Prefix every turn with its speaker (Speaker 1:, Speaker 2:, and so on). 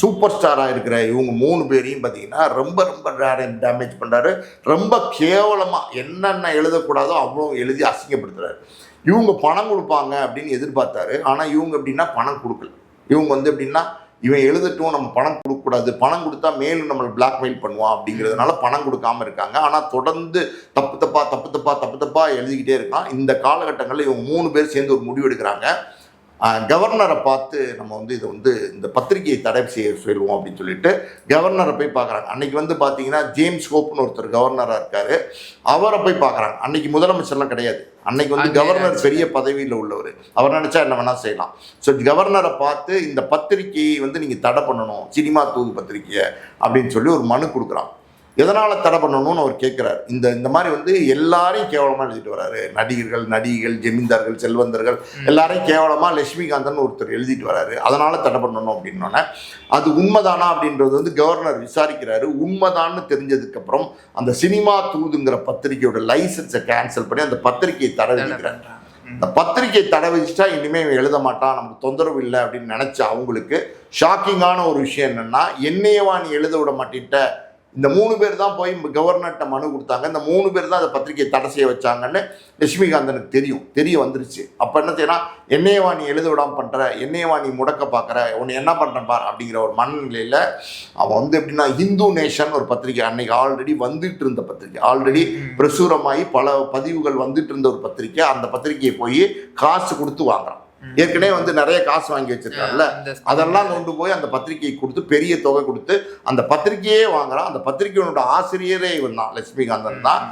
Speaker 1: Super ஸ்டாராக இருக்கிற இவங்க மூணு பேரையும் பார்த்தீங்கன்னா ரொம்ப ரொம்ப டேமேஜ் பண்ணுறாரு ரொம்ப கேவலமாக என்னென்ன எழுதக்கூடாதோ அவ்வளோ எழுதி அசிங்கப்படுத்துறாரு. இவங்க பணம் கொடுப்பாங்க அப்படின்னு எதிர்பார்த்தாரு. ஆனால் இவங்க எப்படின்னா பணம் கொடுக்கல. இவங்க வந்து எப்படின்னா இவன் எழுதட்டும் நம்ம பணம் கொடுக்கக்கூடாது. பணம் கொடுத்தா மேலும் நம்மளை பிளாக்மெயில் பண்ணுவான் அப்படிங்கிறதுனால பணம் கொடுக்காம இருக்காங்க. ஆனால் தொடர்ந்து தப்பு தப்பா தப்பு தப்பா தப்பு தப்பா எழுதிக்கிட்டே இருக்கான். இந்த காலகட்டங்களில் இவங்க மூணு பேர் சேர்ந்து ஒரு முடிவு எடுக்கிறாங்க. கவர்னரை பார்த்து நம்ம வந்து இதை வந்து இந்த பத்திரிகையை தடை செய்ய சொல்லுவோம் அப்படின்னு சொல்லிட்டு கவர்னரை போய் பார்க்குறாங்க. அன்னைக்கு வந்து பார்த்தீங்கன்னா ஜேம்ஸ் ஹோப்னு ஒருத்தர் கவர்னராக இருக்காரு. அவரை போய் பார்க்குறாங்க. அன்னைக்கு முதலமைச்சர்லாம் கிடையாது. அன்னைக்கு வந்து கவர்னர் பெரிய பதவியில் உள்ளவர். அவர் நினச்சா என்ன வேணால் செய்யலாம். ஸோ கவர்னரை பார்த்து இந்த பத்திரிகையை வந்து நீங்கள் தடை பண்ணணும். சினிமா தூது பத்திரிகையை அப்படின்னு சொல்லி ஒரு மனு கொடுக்குறான். எதனால் தடை பண்ணணும்னு அவர் கேட்குறாரு இந்த இந்த மாதிரி வந்து எல்லாரையும் கேவலமாக எழுதிட்டு வராரு. நடிகர்கள் நடிகைகள் ஜமீன்தார்கள் செல்வந்தர்கள் எல்லாரையும் கேவலமாக லட்சுமிகாந்தன் ஒருத்தர் எழுதிட்டு வராரு. அதனால் தடை பண்ணணும் அப்படின்னோடனே அது உண்மைதானா அப்படின்றது வந்து கவர்னர் விசாரிக்கிறாரு. உண்மைதான்னு தெரிஞ்சதுக்கப்புறம் அந்த சினிமா தூதுங்கிற பத்திரிகையோட லைசன்ஸை கேன்சல் பண்ணி அந்த பத்திரிகையை தடை விதிக்கிறார். இந்த பத்திரிகை தடை விதிச்சிட்டா இனிமே இவன் எழுத மாட்டான். நமக்கு தொந்தரவு இல்லை அப்படின்னு நினைச்ச அவங்களுக்கு ஷாக்கிங்கான ஒரு விஷயம் என்னன்னா என்னையவா நீ எழுத விட மாட்டேன்ட்ட? இந்த மூணு பேர் தான் போய் கவர்னர்கிட்ட மனு கொடுத்தாங்க. இந்த மூணு பேர் தான் அந்த பத்திரிகையை தடை செய்ய வச்சாங்கன்னு லட்சுமிகாந்தனுக்கு தெரியும். தெரிய வந்துருச்சு. அப்போ என்ன செய்யணும் என்னையவா நீ எழுத விடாம பண்ணுற என்னையவா நீ முடக்க பார்க்குற உன்னை என்ன பண்ணுறேன் பார் அப்படிங்கிற ஒரு மனநிலையில் அவன் வந்து எப்படின்னா ஹிந்து நேஷன் ஒரு பத்திரிகை அன்னைக்கு ஆல்ரெடி வந்துட்டு இருந்த பத்திரிகை. ஆல்ரெடி பிரசுரமாகி பல பதிவுகள் வந்துட்டு இருந்த ஒரு பத்திரிக்கை அந்த பத்திரிக்கையை போய் காசு கொடுத்து வாங்குறான். ஏற்கனவே வந்து நிறைய காசு வாங்கி வச்சிருக்காங்கல்ல அதெல்லாம் கொண்டு போய் அந்த பத்திரிகையை கொடுத்து பெரிய தொகை கொடுத்து அந்த பத்திரிகையே வாங்குறான். அந்த பத்திரிகையோட ஆசிரியரே இவன் தான். லட்சுமிகாந்தன் தான்